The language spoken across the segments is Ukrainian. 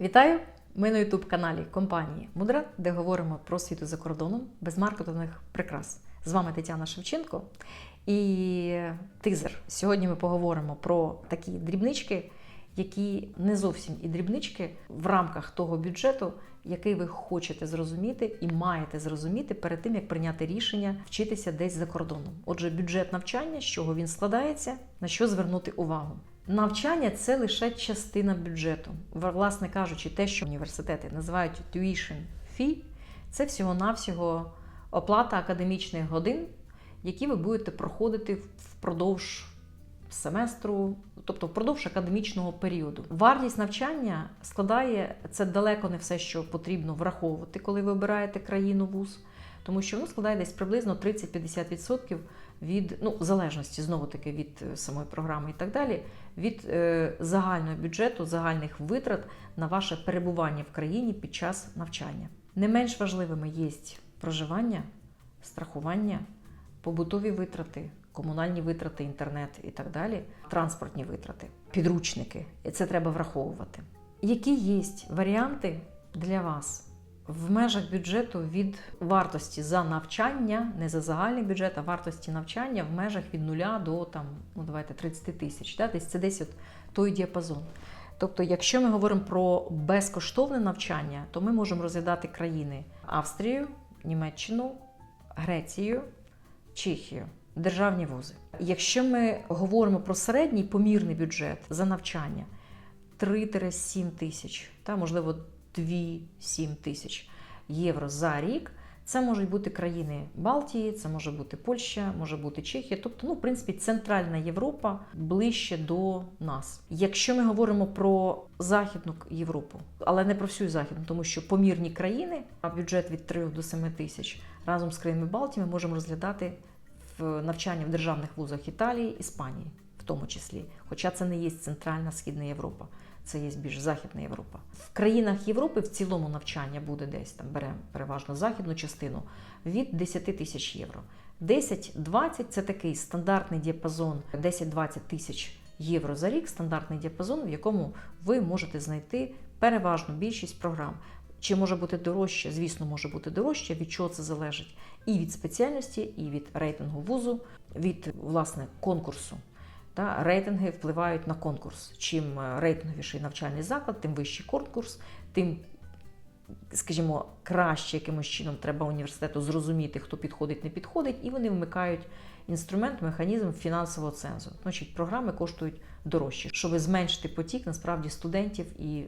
Вітаю! Ми на youtube каналі компанії Мудра, де говоримо про світу за кордоном без маркетингових прикрас. З вами Тетяна Шевченко і тизер. Сьогодні ми поговоримо про такі дрібнички, які не зовсім і дрібнички в рамках того бюджету, який ви хочете зрозуміти і маєте зрозуміти перед тим, як прийняти рішення вчитися десь за кордоном. Отже, бюджет навчання, з чого він складається, на що звернути увагу. Навчання це лише частина бюджету. Власне кажучи, те, що університети називають tuition fee, це всього-навсього оплата академічних годин, які ви будете проходити впродовж семестру, тобто впродовж академічного періоду. Вартість навчання складає це далеко не все, що потрібно враховувати, коли ви обираєте країну вуз, тому що воно складає десь приблизно 30-50% від ну, залежності знову таки від самої програми і так далі, від е, загального бюджету, загальних витрат на ваше перебування в країні під час навчання. Не менш важливими є проживання, страхування, побутові витрати, комунальні витрати, інтернет і так далі, транспортні витрати, підручники. Це треба враховувати. Які є варіанти для вас? В межах бюджету від вартості за навчання, не за загальний бюджет, а вартості навчання в межах від 0 до там, ну давайте 30 тисяч. Да? Десь це десь от той діапазон. Тобто, якщо ми говоримо про безкоштовне навчання, то ми можемо розглядати країни Австрію, Німеччину, Грецію, Чехію, державні вузи. Якщо ми говоримо про середній помірний бюджет за навчання 3-7 тисяч, та можливо 2-7 тисяч євро за рік. Це можуть бути країни Балтії, це може бути Польща, може бути Чехія, тобто, ну, в принципі, Центральна Європа ближче до нас. Якщо ми говоримо про Західну Європу, але не про всю Західну, тому що помірні країни, а бюджет від 3 до 7 тисяч разом з країнами Балтії ми можемо розглядати в навчанні в державних вузах Італії, Іспанії, в тому числі. Хоча це не є Центральна Східна Європа це є більш Західна Європа. В країнах Європи в цілому навчання буде десь там беремо переважно західну частину від 10 тисяч євро. 10-20 це такий стандартний діапазон, 10-20 тисяч євро за рік, стандартний діапазон, в якому ви можете знайти переважну більшість програм. Чи може бути дорожче? Звісно, може бути дорожче. Від чого це залежить? І від спеціальності, і від рейтингу вузу, від власне конкурсу. Та рейтинги впливають на конкурс. Чим рейтинговіший навчальний заклад, тим вищий конкурс, тим, скажімо, краще якимось чином треба університету зрозуміти, хто підходить, не підходить, і вони вмикають інструмент, механізм фінансового цензу. Значить, програми коштують дорожче, щоб зменшити потік насправді студентів і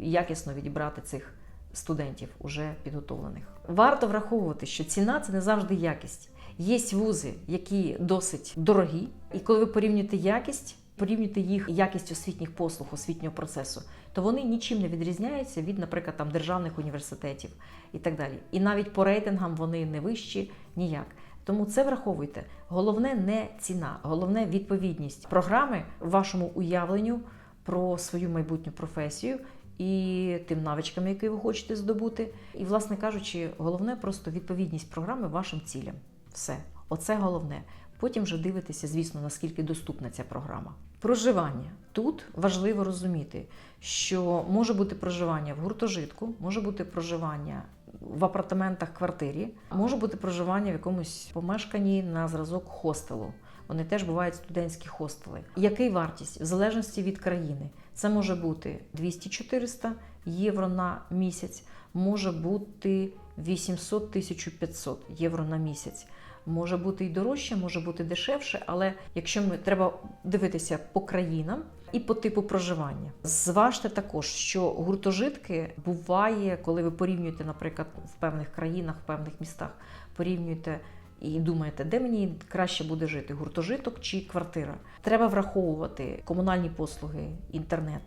якісно відібрати цих студентів уже підготовлених. Варто враховувати, що ціна це не завжди якість. Є вузи, які досить дорогі, і коли ви порівнюєте якість, порівнюєте їх якість освітніх послуг, освітнього процесу, то вони нічим не відрізняються від, наприклад, там державних університетів і так далі. І навіть по рейтингам вони не вищі ніяк. Тому це враховуйте. Головне не ціна, головне відповідність програми вашому уявленню про свою майбутню професію. І тим навичкам, які ви хочете здобути, і, власне кажучи, головне просто відповідність програми вашим цілям. Все, оце головне. Потім вже дивитися, звісно, наскільки доступна ця програма. Проживання тут важливо розуміти, що може бути проживання в гуртожитку, може бути проживання в апартаментах квартирі, може бути проживання в якомусь помешканні на зразок хостелу. Вони теж бувають студентські хостели. Який вартість? В залежності від країни. Це може бути 200-400 євро на місяць, може бути 800-1500 євро на місяць. Може бути і дорожче, може бути дешевше, але якщо ми треба дивитися по країнам і по типу проживання, зважте також, що гуртожитки буває, коли ви порівнюєте, наприклад, в певних країнах, в певних містах, порівнюєте і думаєте, де мені краще буде жити гуртожиток чи квартира. Треба враховувати комунальні послуги, інтернет.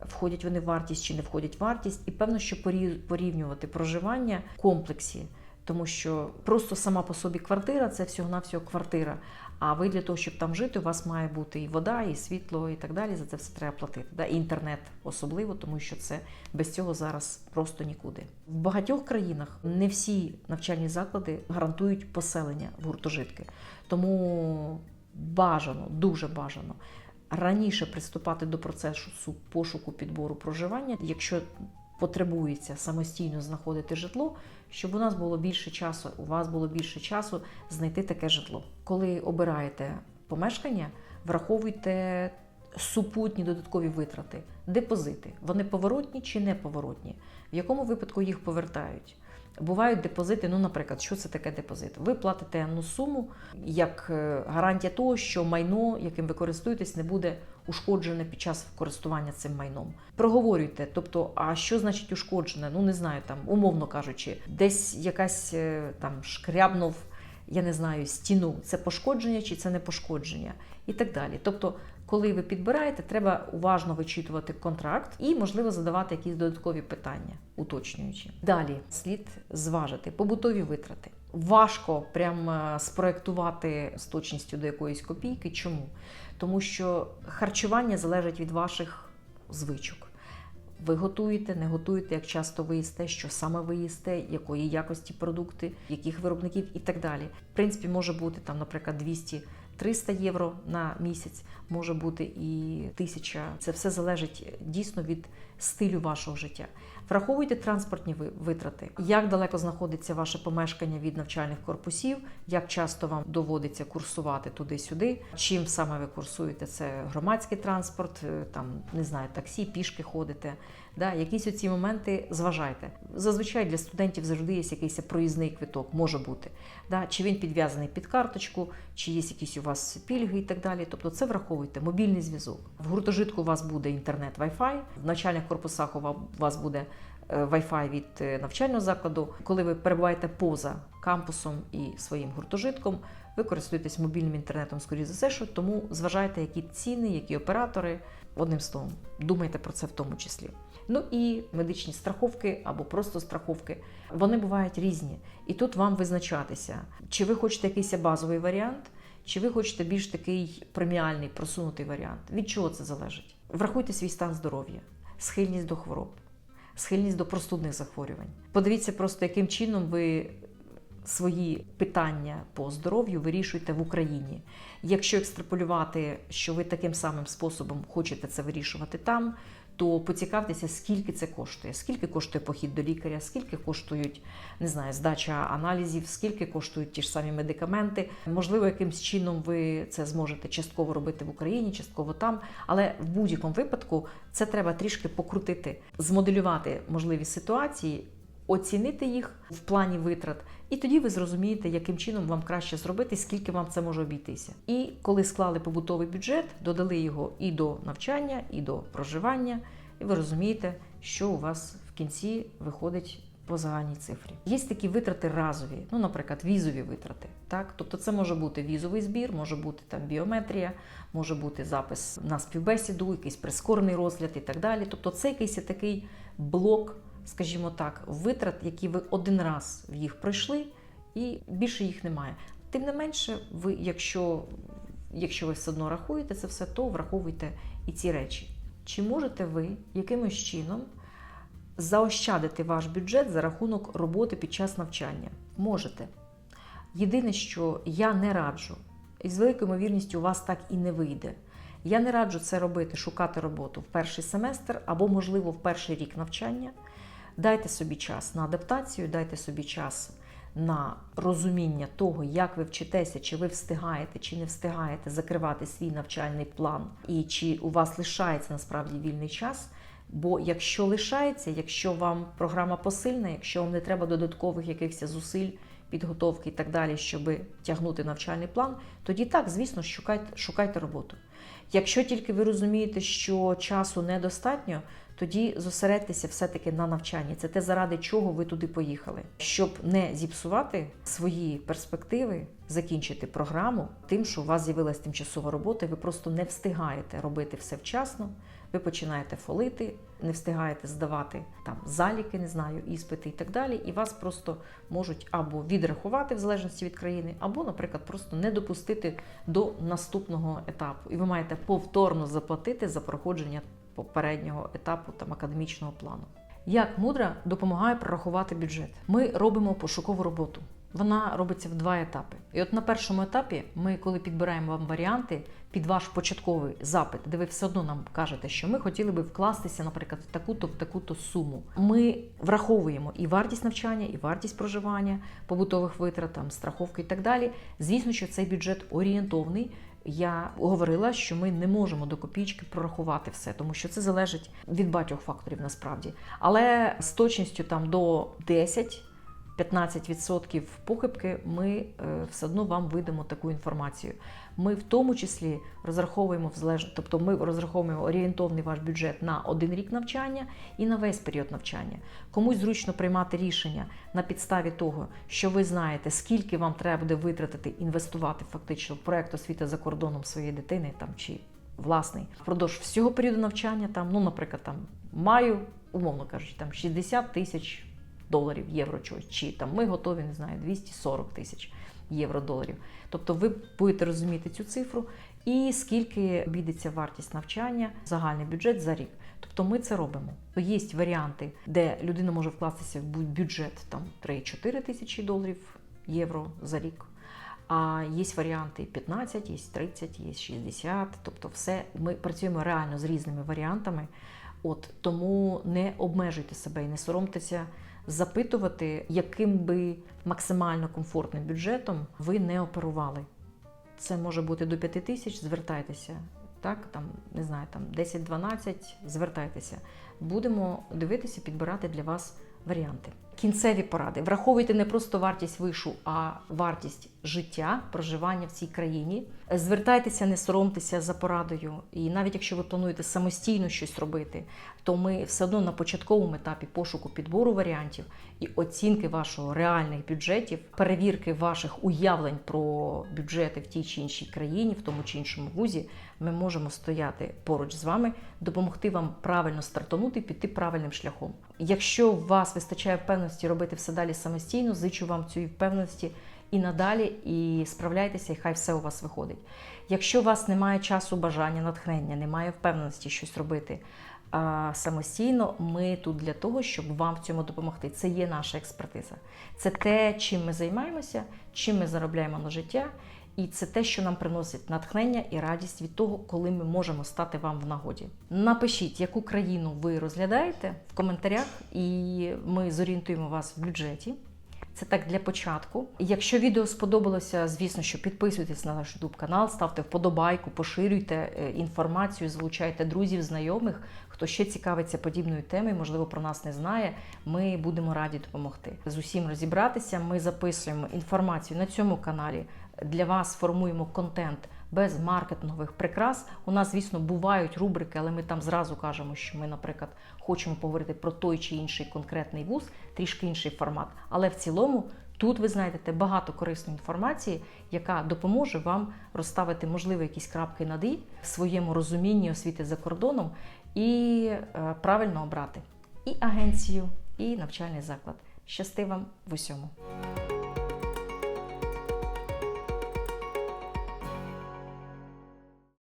Входять вони в вартість чи не входять в вартість, і певно, що порівнювати проживання в комплексі, тому що просто сама по собі квартира це всього-навсього квартира. А ви для того, щоб там жити, у вас має бути і вода, і світло, і так далі. За це все треба платити. Да? І інтернет особливо, тому що це без цього зараз просто нікуди. В багатьох країнах не всі навчальні заклади гарантують поселення в гуртожитки. Тому бажано, дуже бажано раніше приступати до процесу пошуку підбору проживання, якщо потребується самостійно знаходити житло, щоб у нас було більше часу, у вас було більше часу знайти таке житло. Коли обираєте помешкання, враховуйте супутні додаткові витрати, депозити. Вони поворотні чи неповоротні, в якому випадку їх повертають. Бувають депозити, ну, наприклад, що це таке депозит? Ви платите енну суму як е, гарантія того, що майно, яким ви користуєтесь, не буде ушкоджене під час користування цим майном. Проговорюйте, тобто, а що значить ушкоджене? Ну не знаю, там, умовно кажучи, десь якась е, там шкрябнув, я не знаю, стіну. Це пошкодження чи це не пошкодження, і так далі. Тобто, коли ви підбираєте, треба уважно вичитувати контракт і, можливо, задавати якісь додаткові питання, уточнюючи. Далі слід зважити побутові витрати. Важко прям е, спроектувати з точністю до якоїсь копійки. Чому? Тому що харчування залежить від ваших звичок. Ви готуєте, не готуєте, як часто ви їсте, що саме ви їсте, якої якості продукти, яких виробників і так далі. В принципі, може бути там, наприклад, 200 300 євро на місяць, може бути і 1000. Це все залежить дійсно від стилю вашого життя. Враховуйте транспортні витрати, як далеко знаходиться ваше помешкання від навчальних корпусів, як часто вам доводиться курсувати туди-сюди. Чим саме ви курсуєте? Це громадський транспорт, е, там не знаю, таксі, пішки ходите. Да, Якісь оці моменти зважайте. Зазвичай для студентів завжди є якийсь проїзний квиток, може бути. Да, Чи він підв'язаний під карточку, чи є якісь у вас пільги і так далі. Тобто це враховуйте, мобільний зв'язок. В гуртожитку у вас буде інтернет, Wi-Fi, в навчальних корпусах у вас буде е, Wi-Fi від е, навчального закладу. Коли ви перебуваєте поза кампусом і своїм гуртожитком, ви користуєтесь мобільним інтернетом, скоріше за все, що тому зважайте, які ціни, які оператори. Одним словом, думайте про це в тому числі. Ну і медичні страховки або просто страховки. Вони бувають різні. І тут вам визначатися, чи ви хочете якийсь базовий варіант, чи ви хочете більш такий преміальний, просунутий варіант. Від чого це залежить? Врахуйте свій стан здоров'я, схильність до хвороб, схильність до простудних захворювань. Подивіться просто, яким чином ви. Свої питання по здоров'ю вирішуєте в Україні. Якщо екстраполювати, що ви таким самим способом хочете це вирішувати там, то поцікавтеся, скільки це коштує, скільки коштує похід до лікаря, скільки коштують не знаю, здача аналізів, скільки коштують ті ж самі медикаменти. Можливо, якимсь чином ви це зможете частково робити в Україні, частково там. Але в будь-якому випадку це треба трішки покрутити, змоделювати можливі ситуації. Оцінити їх в плані витрат, і тоді ви зрозумієте, яким чином вам краще зробити, скільки вам це може обійтися. І коли склали побутовий бюджет, додали його і до навчання, і до проживання, і ви розумієте, що у вас в кінці виходить по загальній цифрі. Є такі витрати разові, ну, наприклад, візові витрати. Так? Тобто це може бути візовий збір, може бути там біометрія, може бути запис на співбесіду, якийсь прискорений розгляд і так далі. Тобто, це якийсь такий блок скажімо так, витрат, які ви один раз в їх пройшли, і більше їх немає. Тим не менше, ви, якщо якщо ви все одно рахуєте це все, то враховуйте і ці речі. Чи можете ви якимось чином заощадити ваш бюджет за рахунок роботи під час навчання? Можете. Єдине, що я не раджу, і з великою ймовірністю у вас так і не вийде. Я не раджу це робити, шукати роботу в перший семестр або, можливо, в перший рік навчання. Дайте собі час на адаптацію, дайте собі час на розуміння того, як ви вчитеся, чи ви встигаєте, чи не встигаєте закривати свій навчальний план, і чи у вас лишається насправді вільний час. Бо якщо лишається, якщо вам програма посильна, якщо вам не треба додаткових якихось зусиль, підготовки і так далі, щоб тягнути навчальний план, тоді так, звісно, шукайте, шукайте роботу. Якщо тільки ви розумієте, що часу недостатньо, тоді зосередьтеся все-таки на навчанні. Це те, заради чого ви туди поїхали, щоб не зіпсувати свої перспективи, закінчити програму тим, що у вас з'явилася тимчасова робота, і ви просто не встигаєте робити все вчасно. Ви починаєте фолити, не встигаєте здавати там заліки, не знаю, іспити і так далі, і вас просто можуть або відрахувати в залежності від країни, або, наприклад, просто не допустити до наступного етапу. І ви маєте повторно заплатити за проходження попереднього етапу там академічного плану. Як мудра допомагає прорахувати бюджет? Ми робимо пошукову роботу. вона робиться в два етапи. І от на першому етапі ми, коли підбираємо вам варіанти під ваш початковий запит, де ви все одно нам кажете, що ми хотіли би вкластися, наприклад, в таку-то в таку-то суму. Ми враховуємо і вартість навчання, і вартість проживання, побутових витрат, там, страховки і так далі. Звісно, що цей бюджет орієнтовний. Я говорила, що ми не можемо до копійки прорахувати все, тому що це залежить від багатьох факторів насправді. Але з точністю там до 10 15% похибки ми е, все одно вам видамо таку інформацію. Ми в тому числі розраховуємо в тобто ми розраховуємо орієнтовний ваш бюджет на один рік навчання і на весь період навчання. Комусь зручно приймати рішення на підставі того, що ви знаєте, скільки вам треба буде витратити, інвестувати фактично в проект освіти за кордоном своєї дитини там чи власний впродовж всього періоду навчання. Там, ну, наприклад, там маю, умовно кажучи, там 60 тисяч доларів, євро чи там ми готові, не знаю, 240 тисяч євро доларів. Тобто ви будете розуміти цю цифру і скільки обійдеться вартість навчання, загальний бюджет за рік. Тобто ми це робимо. Є варіанти, де людина може вкластися в бюджет там 3-4 тисячі доларів євро за рік. А є варіанти 15, є 30, є 60. Тобто, все ми працюємо реально з різними варіантами. От тому не обмежуйте себе і не соромтеся запитувати, яким би максимально комфортним бюджетом ви не оперували. Це може бути до 5 тисяч, звертайтеся. Так, там не знаю, там 10-12, звертайтеся. Будемо дивитися, підбирати для вас варіанти. Кінцеві поради. Враховуйте не просто вартість вишу, а вартість життя, проживання в цій країні. Звертайтеся, не соромтеся за порадою. І навіть якщо ви плануєте самостійно щось робити, то ми все одно на початковому етапі пошуку підбору варіантів і оцінки вашого реальних бюджетів, перевірки ваших уявлень про бюджети в тій чи іншій країні, в тому чи іншому вузі, ми можемо стояти поруч з вами, допомогти вам правильно стартанути, піти правильним шляхом. Якщо у вас вистачає впевненості робити все далі самостійно, зичу вам цієї впевненості і надалі, і справляйтеся, і хай все у вас виходить. Якщо у вас немає часу, бажання, натхнення, немає впевненості щось робити а, самостійно, ми тут для того, щоб вам в цьому допомогти. Це є наша експертиза. Це те, чим ми займаємося, чим ми заробляємо на життя. І це те, що нам приносить натхнення і радість від того, коли ми можемо стати вам в нагоді. Напишіть, яку країну ви розглядаєте в коментарях, і ми зорієнтуємо вас в бюджеті. Це так для початку. Якщо відео сподобалося, звісно, що підписуйтесь на наш YouTube канал, ставте вподобайку, поширюйте е, інформацію, залучайте друзів, знайомих. Хто ще цікавиться подібною темою, можливо, про нас не знає. Ми будемо раді допомогти. З усім розібратися. Ми записуємо інформацію на цьому каналі. Для вас формуємо контент без маркетингових прикрас. У нас, звісно, бувають рубрики, але ми там зразу кажемо, що ми, наприклад, хочемо поговорити про той чи інший конкретний вуз, трішки інший формат. Але в цілому тут ви знайдете багато корисної інформації, яка допоможе вам розставити, можливо, якісь крапки над «і» в своєму розумінні освіти за кордоном і е, правильно обрати і агенцію, і навчальний заклад. Щасти вам в усьому!